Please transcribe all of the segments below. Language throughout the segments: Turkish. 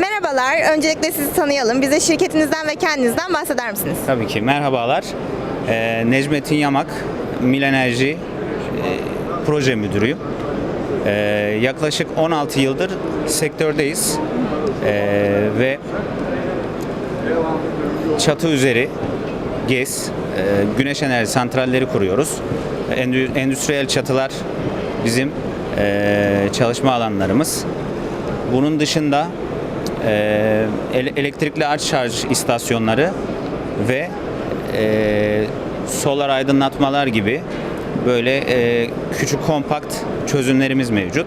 Merhabalar, öncelikle sizi tanıyalım. Bize şirketinizden ve kendinizden bahseder misiniz? Tabii ki. Merhabalar. Ee, Necmettin Yamak, Mil Enerji e, proje müdürüyüm. Ee, yaklaşık 16 yıldır sektördeyiz. Ee, ve çatı üzeri GES, e, güneş enerji santralleri kuruyoruz. Endü- Endüstriyel çatılar bizim e, çalışma alanlarımız. Bunun dışında elektrikli araç şarj istasyonları ve e, solar aydınlatmalar gibi böyle e, küçük kompakt çözümlerimiz mevcut.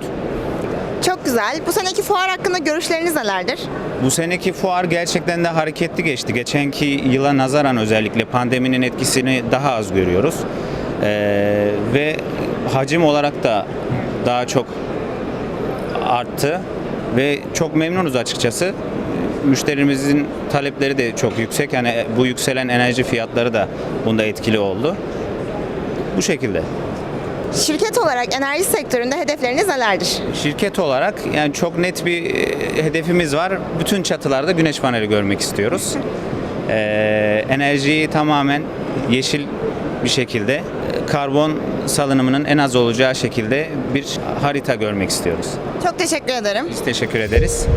Çok güzel. Bu seneki fuar hakkında görüşleriniz nelerdir? Bu seneki fuar gerçekten de hareketli geçti. Geçenki yıla nazaran özellikle pandeminin etkisini daha az görüyoruz. Ee, ve hacim olarak da daha çok arttı ve çok memnunuz açıkçası. Müşterimizin talepleri de çok yüksek. Yani bu yükselen enerji fiyatları da bunda etkili oldu. Bu şekilde. Şirket olarak enerji sektöründe hedefleriniz nelerdir? Şirket olarak yani çok net bir e, hedefimiz var. Bütün çatılarda güneş paneli görmek istiyoruz. Ee, enerjiyi tamamen yeşil bir şekilde e, karbon salınımının en az olacağı şekilde bir harita görmek istiyoruz. Çok teşekkür ederim. Biz teşekkür ederiz.